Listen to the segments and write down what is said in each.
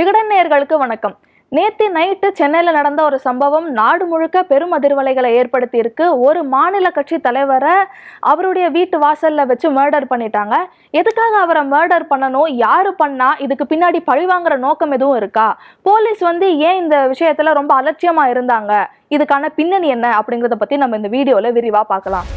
விகடன் நேர்களுக்கு வணக்கம். நேத்தி நைட்டு சென்னையில் நடந்த ஒரு சம்பவம் நாடு முழுக்க பெரும் அதிர்வலைகளை ஏற்படுத்தியிருக்கு. ஒரு மாநில கட்சி தலைவரை அவருடைய வீட்டு வாசலில் வச்சு மர்டர் பண்ணிட்டாங்க. எதுக்காக அவரை மர்டர் பண்ணணும்? யார் பண்ணால் இதுக்கு பின்னாடி பழிவாங்குற நோக்கம் எதுவும் இருக்கா? போலீஸ் வந்து ஏன் இந்த விஷயத்தில் ரொம்ப அலட்சியமாக இருந்தாங்க? இதுக்கான பின்னணி என்ன அப்படிங்கிறத பற்றி நம்ம இந்த வீடியோவில் விரிவாக பார்க்கலாம்.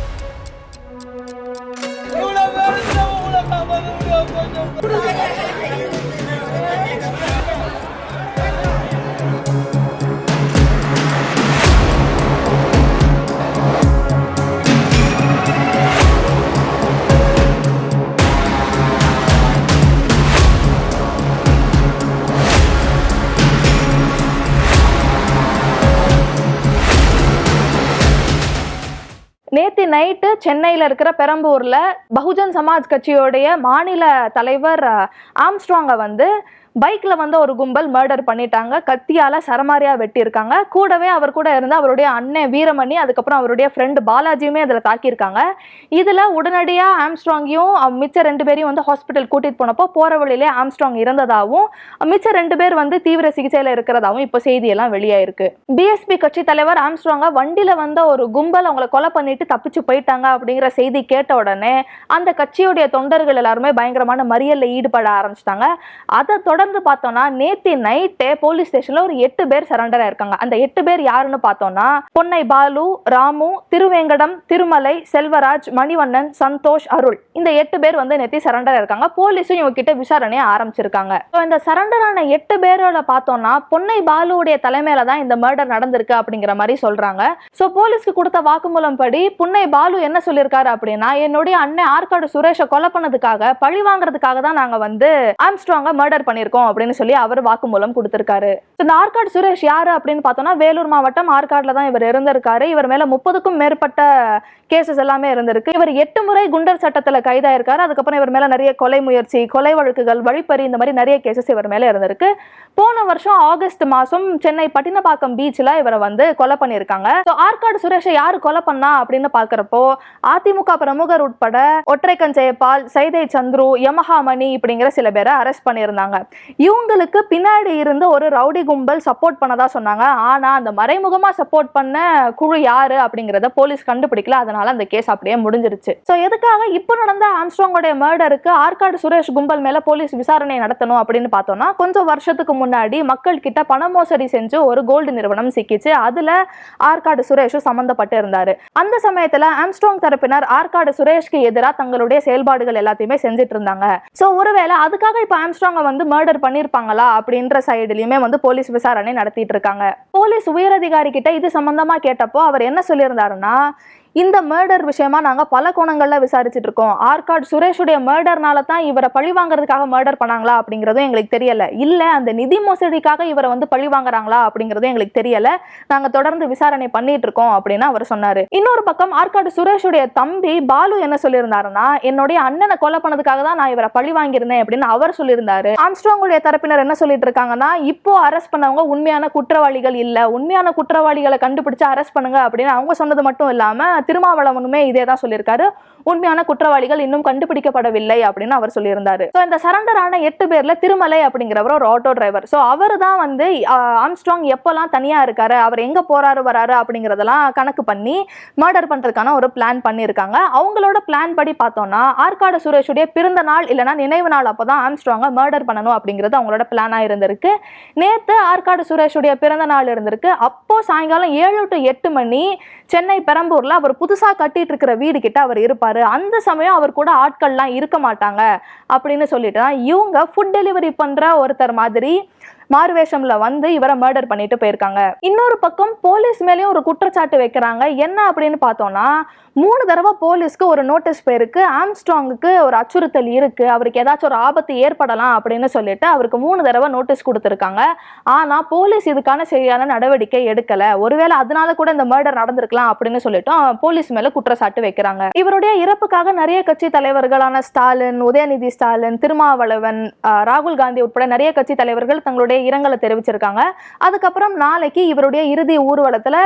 நேத்தி நைட்டு சென்னையில் இருக்கிற பெரம்பூரில் பகுஜன் சமாஜ் கட்சியோடைய மாநில தலைவர் ஆம்ஸ்ட்ராங்கை வந்து பைக்ல வந்து ஒரு கும்பல் மர்டர் பண்ணிட்டாங்க. கத்தியால சரமாரியா வெட்டியிருக்காங்க. கூடவே அவர் கூட இருந்த அவருடைய அண்ணன் வீரமணி அதுக்கப்புறம் அவருடைய ஃப்ரெண்டு பாலாஜியுமே அதில் தாக்கியிருக்காங்க. இதில் உடனடியாக ஆம்ஸ்ட்ராங்கையும் மிச்ச ரெண்டு பேரையும் வந்து ஹாஸ்பிட்டல் கூட்டிகிட்டு போனப்போ போகிற வழியிலே ஆம்ஸ்ட்ராங் இறந்ததாகவும் மிச்ச ரெண்டு பேர் வந்து தீவிர சிகிச்சையில் இருக்கிறதாகவும் இப்போ செய்தியெல்லாம் வெளியாயிருக்கு. பிஎஸ்பி கட்சி தலைவர் ஆம்ஸ்ட்ராங்கா வண்டியில் வந்த ஒரு கும்பல் அவங்கள கொலை பண்ணிட்டு தப்பிச்சு போயிட்டாங்க அப்படிங்கிற செய்தி கேட்ட உடனே அந்த கட்சியுடைய தொண்டர்கள் எல்லாருமே பயங்கரமான மறியலில் ஈடுபட ஆரம்பிச்சிட்டாங்க. அதை தொடர்ந்து பார்த்தோம்னா நேத்தி நைட்டு போலீஸ் ஸ்டேஷன்ல ஒரு எட்டு பேர் சரண்டர் ஆயிருக்காங்க. அந்த எட்டு பேர் யாருன்னு பார்த்தோம்னா பொன்னை பாலு ராமு திருவேங்கடம் திருமலை செல்வராஜ் மணிவண்ணன் சந்தோஷ் அருள். இந்த எட்டு பேர் வந்து நேத்தி சரண்டர் இருக்காங்க போலீஸும் இவங்க கிட்ட விசாரணையை ஆரம்பிச்சிருக்காங்க. இந்த சரண்டரான எட்டு பேரோட பார்த்தோம்னா பொன்னை பாலுவுடைய தலைமையில தான் இந்த மர்டர் நடந்திருக்கு அப்படிங்கிற மாதிரி சொல்றாங்க. ஸோ போலீஸ்க்கு கொடுத்த வாக்குமூலம் படி புன்னை பாலு என்ன சொல்லியிருக்காரு அப்படின்னா என்னுடைய அண்ணன் ஆற்காடு சுரேஷை கொலை பண்ணதுக்காக பழி வாங்குறதுக்காக தான் நாங்க வந்து ஆம்ஸ்ட்ராங்க மர்டர் பண்ணியிருக்கோம். அப்படின்னு சொல்லி அவர் வாக்குமூலம் கொடுத்திருக்காரு. இந்த ஆற்காடு சுரேஷ் யாரு அப்படின்னு பார்த்தோம்னா வேலூர் மாவட்டம் ஆற்காடுல தான் இவர் இருந்திருக்காரு. இவர் மேல முப்பதுக்கும் மேற்பட்ட கேசஸ் எல்லாமே இருந்திருக்கு. இவர் எட்டு முறை குண்டர் சட்டத்துல கைதாயிருக்காரு. அதுக்கப்புறம் இவர் மேல நிறைய கொலை முயற்சி கொலை வழக்குகள் வழிப்பறி இந்த மாதிரி நிறைய கேசஸ் இவர் மேல இருந்திருக்கு. போன வருஷம் ஆகஸ்ட் மாசம் சென்னை பட்டினப்பாக்கம் பீச்ல இவரை வந்து கொலை பண்ணியிருக்காங்க. ஸோ ஆற்காடு சுரேஷை யாரு கொலை பண்ணா அப்படின்னு பாக்குறப்போ அதிமுக பிரமுகர் உட்பட ஒற்றைக்கன் ஜெயபால் சைதை சந்துரு யமஹாமணி இப்படிங்கிற சில பேரை அரெஸ்ட் பண்ணியிருந்தாங்க. இவங்களுக்கு பின்னாடி இருந்து ஒரு ரவுடி கும்பல் சப்போர்ட் பண்ணதா சொன்னாங்க. ஆனா அந்த மறைமுகமா சப்போர்ட் பண்ண குழு யாரு அப்படிங்கறத போலீஸ் கண்டுபிடிக்கல. அதனால அந்த கேஸ் அப்படியே முடிஞ்சிருச்சு. சோ எதுக்காக இப்போ நடந்த ஆம்ஸ்ட்ராங்கோடைய மர்டருக்கு ஆற்காடு சுரேஷ் கும்பல் மேல போலீஸ் விசாரணை நடத்தணும் அப்படின்னு பார்த்தோம்னா கொஞ்சம் வருஷத்துக்கு முன்னாடி மக்கள் கிட்ட பண மோசடி செஞ்சு ஒரு கோல்டு நிறுவனம் சிக்கிச்சு. அதுல ஆற்காடு சுரேஷும் சம்பந்தப்பட்டு இருந்தாரு. அந்த சமயத்துல ஆம்ஸ்ட்ராங் தரப்பினர் ஆற்காடு சுரேஷ்க்கு எதிராக தங்களுடைய செயல்பாடுகள் எல்லாத்தையுமே செஞ்சுட்டு இருந்தாங்க. சோ ஒருவேளை அதுக்காக இப்போ ஆம்ஸ்ட்ராங்கை வந்து மர்டர் பண்ணியிருப்பாங்களா அப்படின்ற சைடுலயுமே வந்து போலீஸ் விசாரணை நடத்திட்டு இருக்காங்க. போலீஸ் உயரதிகாரி கிட்ட இது சம்பந்தமா கேட்டப்போ அவர் என்ன சொல்லியிருந்தாருன்னா இந்த மர்டர் விஷயமா நாங்க பல கோணங்கள்ல விசாரிச்சுட்டு இருக்கோம் ஆர்காட் சுரேஷுடைய மர்டர்னால தான் இவரை பழி வாங்குறதுக்காக மர்டர் பண்ணாங்களா அப்படிங்கறதும் எங்களுக்கு தெரியல. இல்ல அந்த நிதி மோசடிக்காக இவரை வந்து பழி வாங்குறாங்களா அப்படிங்கறதும் எங்களுக்கு தெரியல. நாங்க தொடர்ந்து விசாரணை பண்ணிட்டு இருக்கோம் அப்படின்னு அவர் சொன்னாரு. இன்னொரு பக்கம் ஆற்காடு சுரேஷுடைய தம்பி பாலு என்ன சொல்லியிருந்தாருன்னா என்னுடைய அண்ணனை கொலை பண்ணதுக்காக தான் நான் இவரை பழி வாங்கியிருந்தேன் அப்படின்னு அவர் சொல்லியிருந்தாரு. ஆம்ஸ்ட்ராங்குடைய தரப்பினர் என்ன சொல்லிட்டு இருக்காங்கன்னா இப்போ அரெஸ்ட் பண்ணவங்க உண்மையான குற்றவாளிகள் இல்ல. உண்மையான குற்றவாளிகளை கண்டுபிடிச்சு அரெஸ்ட் பண்ணுங்க அப்படின்னு அவங்க சொன்னது மட்டும் இல்லாம திருமாவளவனுமே இதே தான் சொல்லியிருக்காரு. உண்மையான குற்றவாளிகள் இன்னும் கண்டுபிடிக்கப்படவில்லை அப்படின்னு அவர் சொல்லியிருந்தாரு. ஸோ இந்த சரண்டர் ஆன எட்டு பேர்ல திருமலை அப்படிங்கிறவர் ஒரு ஆட்டோ டிரைவர் ஸோ அவர் தான் வந்து ஆம்ஸ்ட்ராங் எப்போல்லாம் தனியா இருக்காரு அவர் எங்க போறாரு வராரு அப்படிங்கிறதெல்லாம் கணக்கு பண்ணி மர்டர் பண்றதுக்கான ஒரு பிளான் பண்ணியிருக்காங்க. அவங்களோட பிளான் படி பார்த்தோம்னா ஆற்காடு சுரேஷுடைய பிறந்த நாள் இல்லைன்னா நினைவு நாள் அப்போ தான் ஆம்ஸ்ட்ராங்க மர்டர் பண்ணணும் அப்படிங்கிறது அவங்களோட பிளானாக இருந்திருக்கு. நேற்று ஆற்காடு சுரேஷுடைய பிறந்த நாள் இருந்திருக்கு. அப்போ சாயங்காலம் ஏழு டு எட்டு மணி சென்னை பெரம்பூரில் அவர் புதுசாக கட்டிட்டு இருக்கிற வீடு கிட்ட அவர் இருப்பாரு. அந்த சமயம் அவர் கூட ஆட்கள்லாம் இருக்க மாட்டாங்க. அப்படின்னு சொல்லிட்டு தான் இவங்க ஃபுட் டெலிவரி பண்ணுற ஒருத்தர் மாதிரி மாறுவேஷம்ல வந்து இவரை மர்டர் பண்ணிட்டு போயிருக்காங்க. இன்னொரு பக்கம் போலீஸ் மேலேயும் ஒரு குற்றச்சாட்டு வைக்கிறாங்க. என்ன அப்படின்னு பார்த்தோம்னா மூணு தடவை போலீஸ்க்கு ஒரு நோட்டீஸ் போயிருக்கு. ஆம்ஸ்ட்ராங்குக்கு ஒரு அச்சுறுத்தல் இருக்கு. அவருக்கு ஏதாச்சும் ஒரு ஆபத்து ஏற்படலாம் அப்படின்னு சொல்லிட்டு அவருக்கு மூணு தடவை நோட்டீஸ் கொடுத்துருக்காங்க. ஆனா போலீஸ் இதுக்கான சரியான நடவடிக்கை எடுக்கல. ஒருவேளை அதனால கூட இந்த மர்டர் நடந்திருக்கலாம் அப்படின்னு சொல்லிட்டு போலீஸ் மேல குற்றச்சாட்டு வைக்கிறாங்க. இவருடைய இறப்புக்காக நிறைய கட்சி தலைவர்களான ஸ்டாலின் உதயநிதி ஸ்டாலின் திருமாவளவன் ராகுல் காந்தி உட்பட நிறைய கட்சி தலைவர்கள் தங்களுடைய இரங்கலை தெரிவிச்சிருக்காங்க. அதுக்கப்புறம் நாளைக்கு இவருடைய இறுதி ஊர்வலத்தில்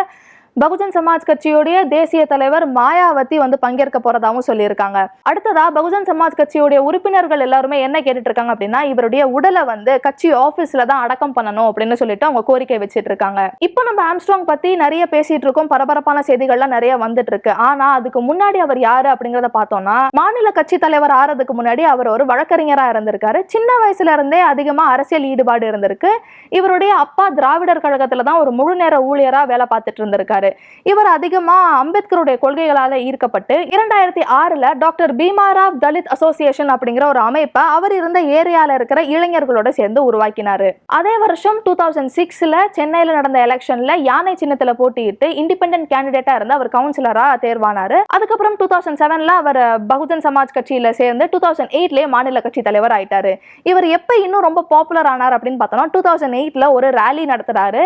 பகுஜன் சமாஜ் கட்சியுடைய தேசிய தலைவர் மாயாவதி வந்து பங்கேற்க போறதாகவும் சொல்லியிருக்காங்க. அடுத்ததா பகுஜன் சமாஜ் கட்சியுடைய உறுப்பினர்கள் எல்லாருமே என்ன கேட்டுட்டு இருக்காங்க அப்படின்னா இவருடைய உடலை வந்து கட்சி ஆபீஸ்ல தான் அடக்கம் பண்ணணும் அப்படின்னு சொல்லிட்டு அவங்க கோரிக்கை வச்சிட்டு இருக்காங்க இப்போ நம்ம ஆம்ஸ்ட்ராங் பத்தி நிறைய பேசிட்டு இருக்கோம் பரபரப்பான செய்திகள்லாம் நிறைய வந்துட்டு இருக்கு ஆனா அதுக்கு முன்னாடி அவர் யாரு அப்படிங்கறத பார்த்தோம்னா மாநில கட்சி தலைவர் ஆறதுக்கு முன்னாடி அவர் ஒரு வழக்கறிஞரா இருந்திருக்காரு. சின்ன வயசுல இருந்தே அதிகமா அரசியல் ஈடுபாடு இருந்திருக்கு. இவருடைய அப்பா திராவிடர் கழகத்துல தான் ஒரு முழு நேர ஊழியரா வேலை பார்த்துட்டு இருந்திருக்காரு இவர் அதிகமா அம்பேத்கருடைய கொள்கைகளால ஈர்க்கப்பட்டு இரண்டாயிரத்தி ஆறுல டாக்டர் பீமாராவ் தலித் அசோசியேஷன் அப்படிங்கிற ஒரு அமைப்பை அவர் இருந்த ஏரியால இருக்கிற இளைஞர்களோட சேர்ந்து உருவாக்கினாரு. அதே வருஷம் டூ தௌசண்ட் சிக்ஸ்ல சென்னையில நடந்த எலெக்ஷன்ல யானை சின்னத்துல போட்டியிட்டு இண்டிபெண்டன்ட் கேண்டிடேட்டா இருந்து அவர் கவுன்சிலரா தேர்வானாரு. அதுக்கப்புறம் டூ தௌசண்ட் செவன்ல அவர் பகுஜன் சமாஜ் கட்சியில சேர்ந்து டூ தௌசண்ட் எயிட்லேயே மாநில கட்சி தலைவர் ஆயிட்டாரு. இவர் எப்ப இன்னும் ரொம்ப பாப்புலர் ஆனார் அப்படின்னு பார்த்தோம்னா டூ தௌசண்ட் எயிட்ல ஒரு ரேலி நடத்துறாரு.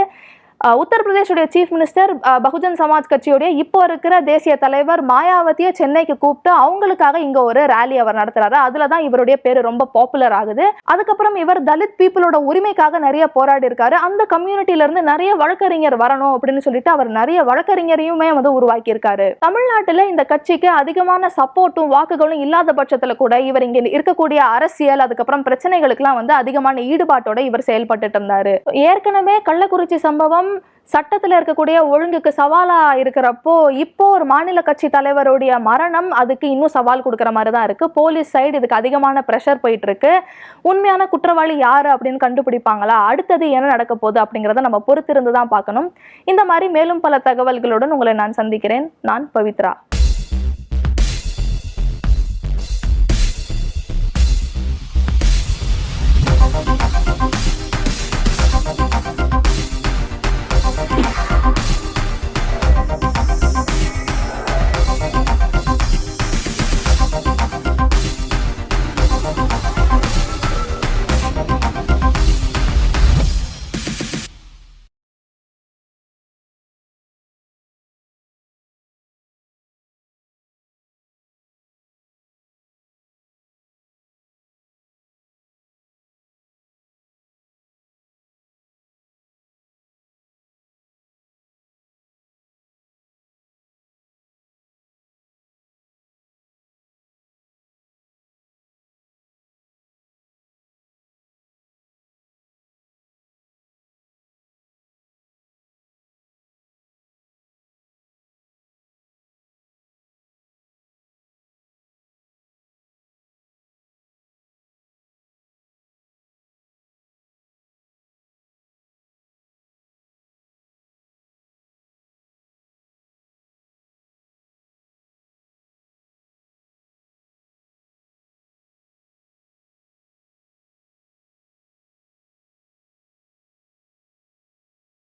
உத்தரப்பிரதேஷுடைய சீஃப் மினிஸ்டர் பகுஜன் சமாஜ் கட்சியுடைய இப்போ இருக்கிற தேசிய தலைவர் மாயாவதியை சென்னைக்கு கூப்பிட்டு அவங்களுக்காக இங்க ஒரு ரேலி அவர் நடத்துறாரு. அதுல தான் இவருடைய பேர் ரொம்ப பாப்புலர் ஆகுது. அதுக்கப்புறம் இவர் தலித் பீப்புளோட உரிமைக்காக நிறைய போராடி இருக்காரு அந்த கம்யூனிட்டில இருந்து நிறைய வழக்கறிஞர் வரணும் அப்படின்னு சொல்லிட்டு அவர் நிறைய வழக்கறிஞரையுமே வந்து உருவாக்கி இருக்காரு தமிழ்நாட்டுல இந்த கட்சிக்கு அதிகமான சப்போர்ட்டும் வாக்குகளும் இல்லாத பட்சத்துல கூட இவர் இங்க இருக்கக்கூடிய அரசியல் அதுக்கப்புறம் பிரச்சனைகளுக்கெல்லாம் வந்து அதிகமான ஈடுபாட்டோட இவர் செயல்பட்டுட்டு இருந்தாரு. ஏற்கனவே கள்ளக்குறிச்சி சம்பவம் சட்டத்தில் இருக்கக்கூடிய ஒழுங்குக்கு சவாலா இருக்கிறப்போ இப்போ ஒரு மாநில கட்சி தலைவருடைய மரணம் அதுக்கு இன்னும் சவால் கொடுக்குற மாதிரி தான் இருக்கு. போலீஸ் சைடு இதுக்கு அதிகமான ப்ரெஷர் போயிட்டு இருக்கு உண்மையான குற்றவாளி யாரு அப்படின்னு கண்டுபிடிப்பாங்களா? அடுத்தது என்ன நடக்க போகுது அப்படிங்கிறத நம்ம பொறுத்திருந்து தான் பார்க்கணும். இந்த மாதிரி மேலும் பல தகவல்களுடன் உங்களை நான் சந்திக்கிறேன். நான் பவித்ரா.